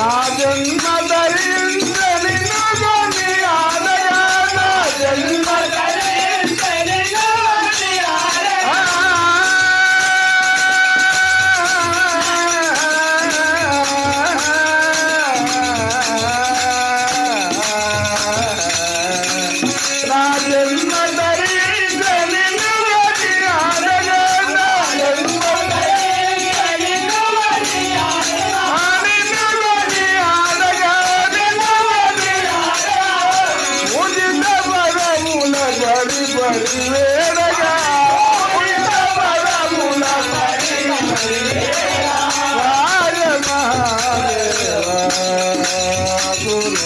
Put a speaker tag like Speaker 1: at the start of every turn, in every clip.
Speaker 1: Dadın madarın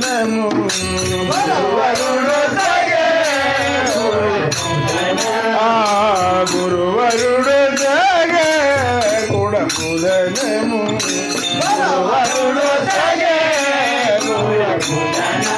Speaker 1: వదనము గురువరుడు జగే కుడముదనము గురువరుడు జగే కుడముదనము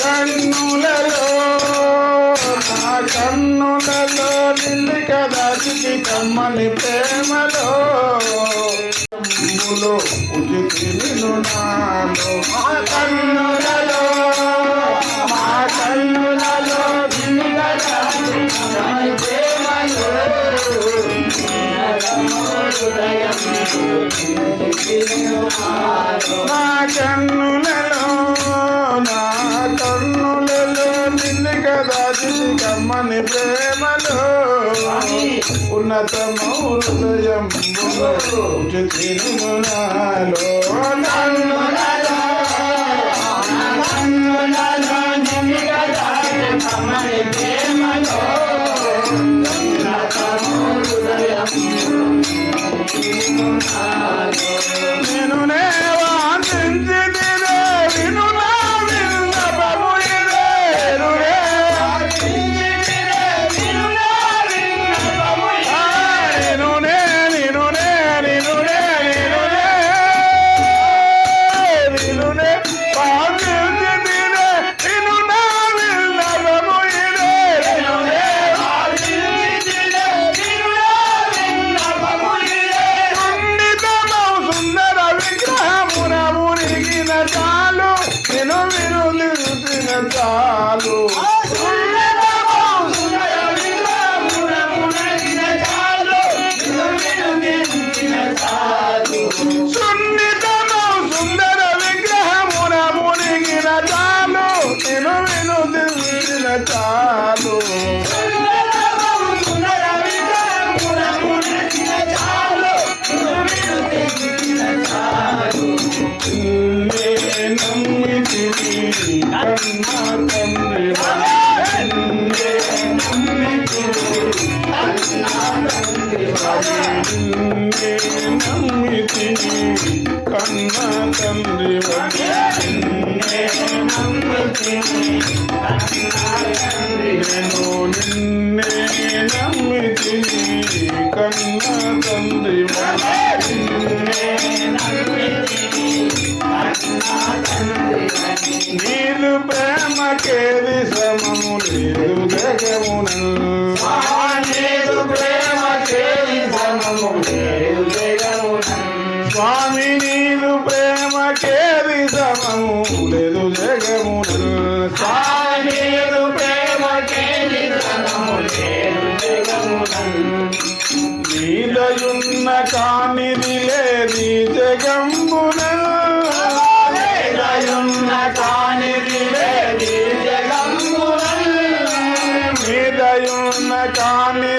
Speaker 1: కన్నులలో నా కన్నులలో నిన్ను కదా చిటి ప్రేమలో. ఉచితి నాలో
Speaker 2: మా నా
Speaker 1: కన్నులలో నా కన్నులలో నిన్ను కదా కమ్మని ప్రేమలో. ఉన్నతమౌలయం
Speaker 2: తిరుమలలో నన్నులలో నన్నులలో నిన్ను కదా ప్రేమలో.
Speaker 1: నేను నేవా నిందిని da నీరు ప్రేమకేది సమము లేదు జగమున లేదు காணே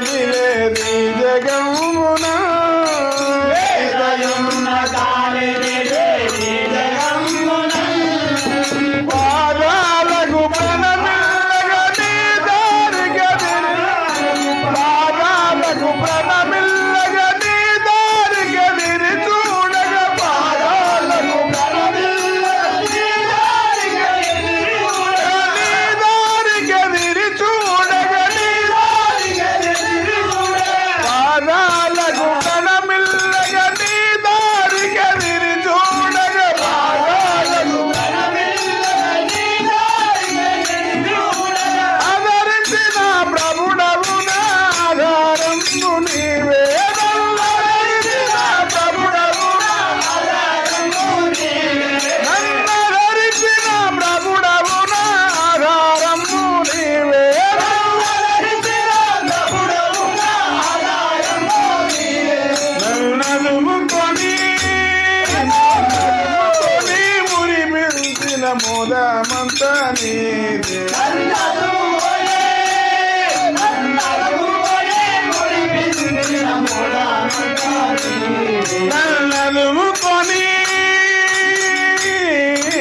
Speaker 1: నన్నదుముకొని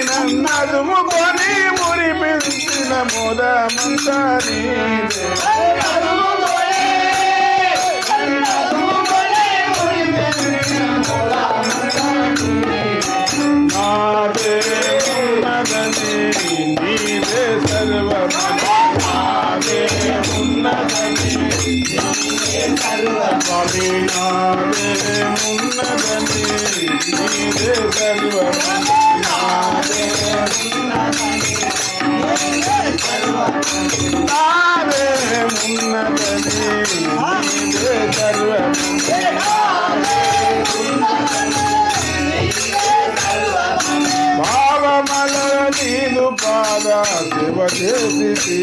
Speaker 1: నన్నదుముకొని మురిపించిన ముదమంతా నీదే నాదేమున్నదని నీవే సర్వము నాదేమున్నదని నీవే సర్వము పాద శివ చేసి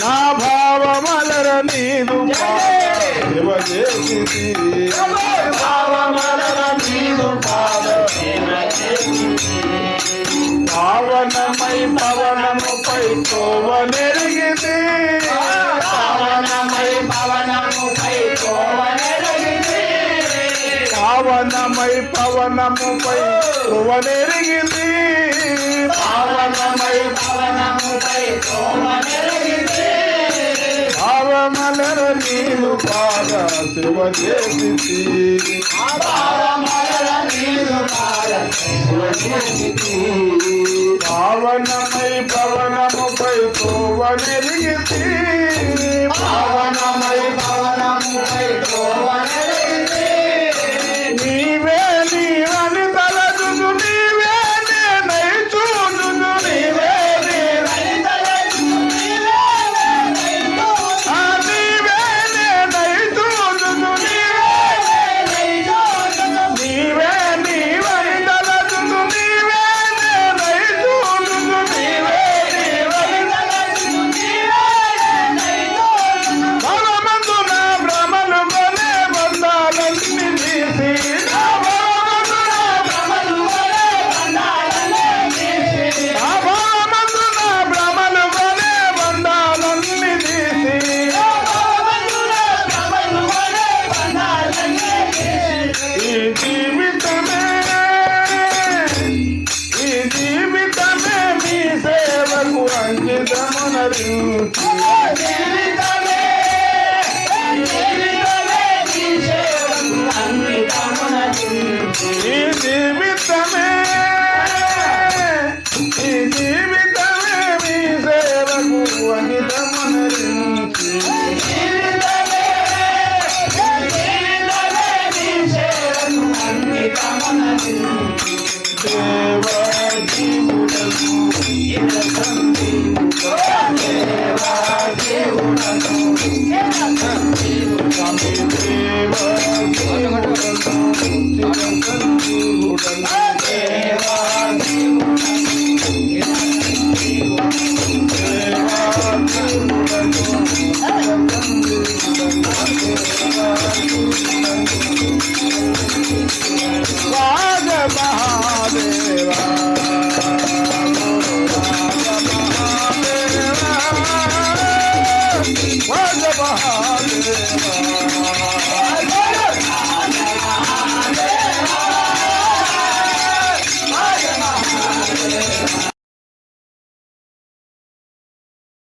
Speaker 1: నా భావమలర నీదు పావనమై పవనముపై తోవనెరిగితే
Speaker 2: పావనమై పవనముపై తోవనెరిగితే
Speaker 1: పావనమై పవనముపై తోవనెరిగితే
Speaker 2: పావనమై పవనముపై సోమనెరగితే
Speaker 1: భావమలర నీరు పాద శివ చేసి
Speaker 2: భావమలర నీరు పాద శివ చేసి
Speaker 1: భావనమై పవనముపై